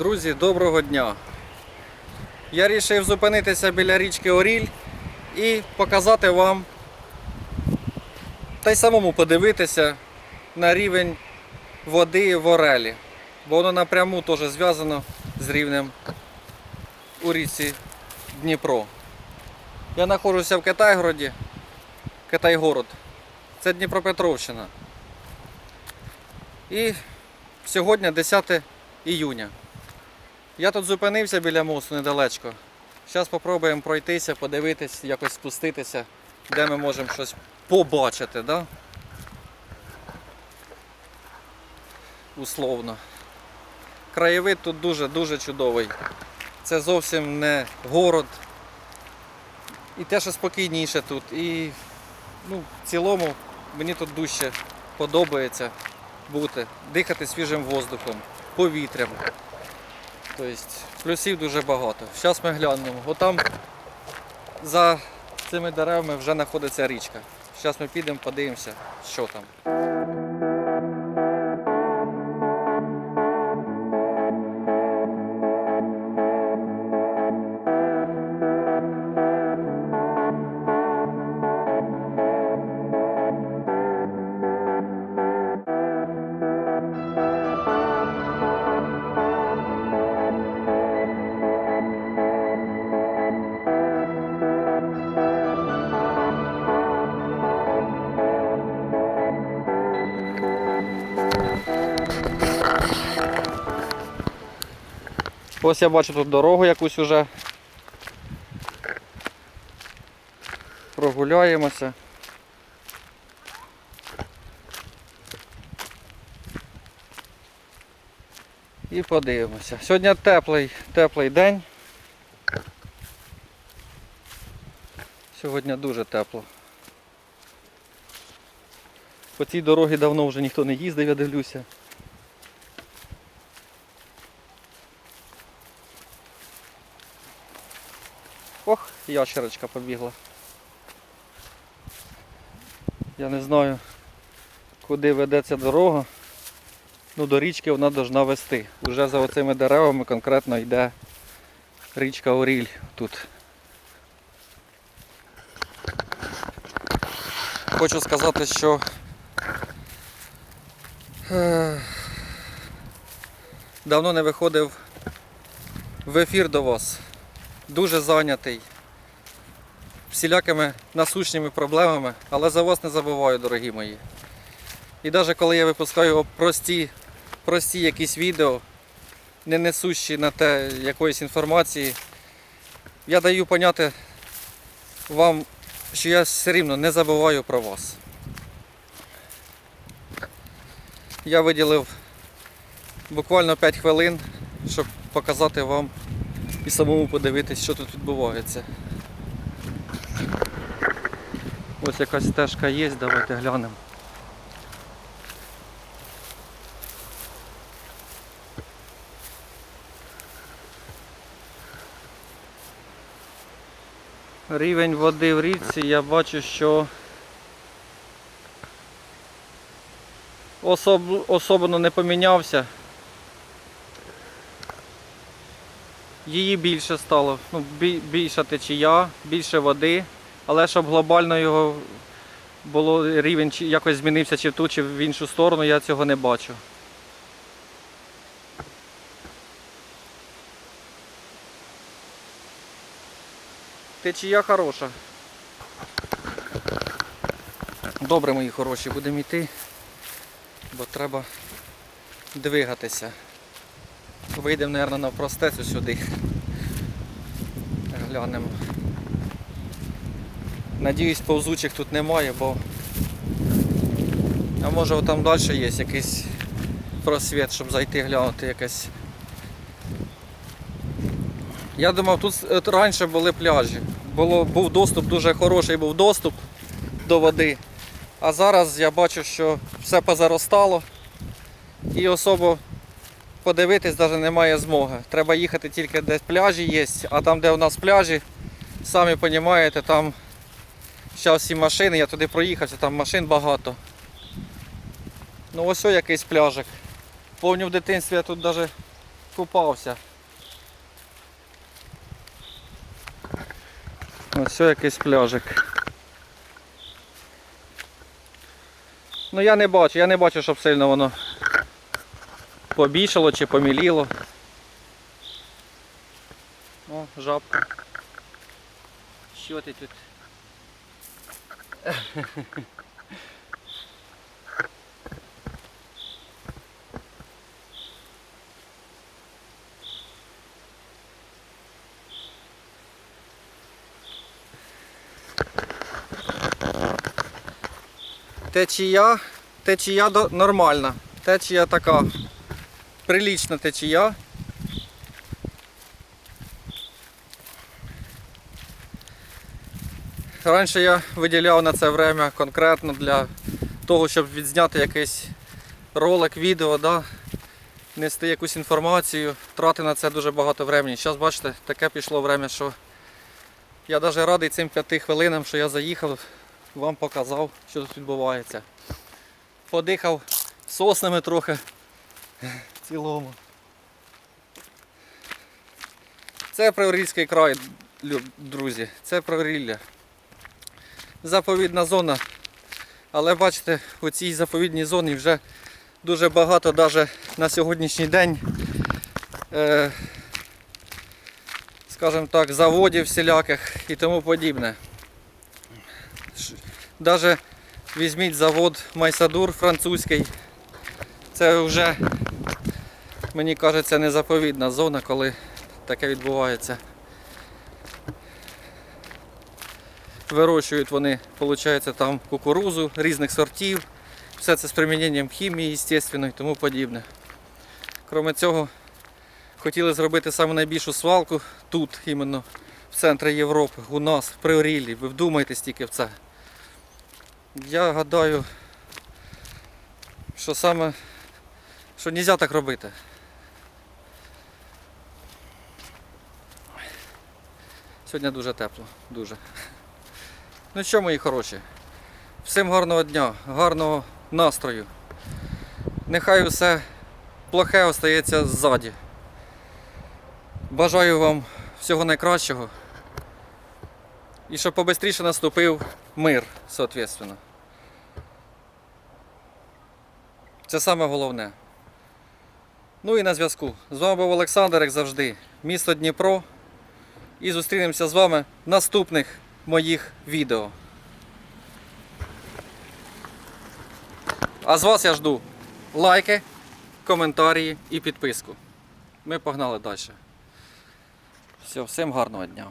Друзі, доброго дня! Я вирішив зупинитися біля річки Оріль і показати вам та й самому подивитися на рівень води в Орелі. Бо воно напряму теж зв'язано з рівнем у річці Дніпро. Я знаходжуся в Китайгороді, Китайгород. Це Дніпропетровщина. І сьогодні 10 іюня. Я тут зупинився біля мосту недалечко. Зараз спробуємо пройтися, подивитись, якось спуститися, де ми можемо щось побачити, да? условно. Краєвид тут дуже-дуже чудовий. Це зовсім не город. І те, що спокійніше тут. І ну, в цілому мені тут дужче подобається бути, дихати свіжим воздухом, повітрям. Тобто плюсів дуже багато. Зараз ми глянемо. Отам за цими деревами вже знаходиться річка. Зараз ми підемо, подивимося, що там. Ось я бачу тут дорогу якусь уже. Прогуляємося. І подивимося. Сьогодні теплий, теплий день. Сьогодні дуже тепло. По цій дорогі давно вже ніхто не їздив, я дивлюся. Ох, ящерочка побігла. Я не знаю, куди веде ця дорога. Ну, до річки вона повинна вести. Уже за оцими деревами конкретно йде річка Оріль тут. Хочу сказати, що е, давно не виходив в ефір до вас дуже зайнятий всілякими насущними проблемами, але за вас не забуваю, дорогі мої. І навіть коли я випускаю прості, прості якісь відео, не несущі на те якоїсь інформації, я даю поняти вам, що я все рівно не забуваю про вас. Я виділив буквально 5 хвилин, щоб показати вам і самому подивитись, що тут відбувається. Ось якась стежка є, давайте глянемо. Рівень води в річці я бачу, що особ... особливо не помінявся. Її більше стало, ну, більша течія, більше води, але щоб глобально його було рівень якось змінився чи в ту, чи в іншу сторону, я цього не бачу. Течія хороша. Добре, мої хороші, будемо йти, бо треба двигатися. Вийдемо, мабуть, на простецю сюди. Глянемо. Надіюсь, повзучих тут немає, бо... А може там далі є якийсь просвіт, щоб зайти глянути якесь. Я думав, тут е, раніше були пляжі. Було, був доступ, дуже хороший був доступ до води. А зараз я бачу, що все позаростало і особо подивитись навіть немає змоги. Треба їхати тільки де пляжі є, а там, де у нас пляжі, самі розумієте, там зараз всі машини, я туди проїхався, там машин багато. Ну ось ось якийсь пляжик. Повню в дитинстві я тут навіть купався. Ось якийсь пляжик. Ну я не бачу, я не бачу, щоб сильно воно побільшало чи поміліло. О, жабка. Що ти тут? Течія, течія нормальна. Течія така прилічна течія. Раніше я виділяв на це время конкретно для того, щоб відзняти якийсь ролик, відео, да? нести якусь інформацію, трати на це дуже багато времени. Зараз бачите, таке пішло время, що я навіть радий цим п'яти хвилинам, що я заїхав, вам показав, що тут відбувається. Подихав соснами трохи цілому. Це Приорільський край, друзі, це Приорілля. Заповідна зона. Але бачите, у цій заповідній зоні вже дуже багато навіть на сьогоднішній день, е, скажімо так, заводів всіляких і тому подібне. Навіть візьміть завод Майсадур французький. Це вже, мені кажеться, не заповідна зона, коли таке відбувається. Вирощують вони, виходить, там кукурузу різних сортів. Все це з приміненням хімії, звісно, і тому подібне. Крім цього, хотіли зробити саму найбільшу свалку тут, іменно в центрі Європи, у нас, в Приоріллі. Ви вдумайтесь тільки в це. Я гадаю, що саме, що не можна так робити. Сьогодні дуже тепло, дуже. Ну що, мої хороші, всім гарного дня, гарного настрою. Нехай усе плохе остається ззаді. Бажаю вам всього найкращого. І щоб побистріше наступив мир, соответственно. Це саме головне. Ну і на зв'язку. З вами був Олександр, як завжди, місто Дніпро. І зустрінемося з вами в наступних моїх відео. А з вас я жду лайки, коментарі і підписку. Ми погнали далі. Все, всім гарного дня.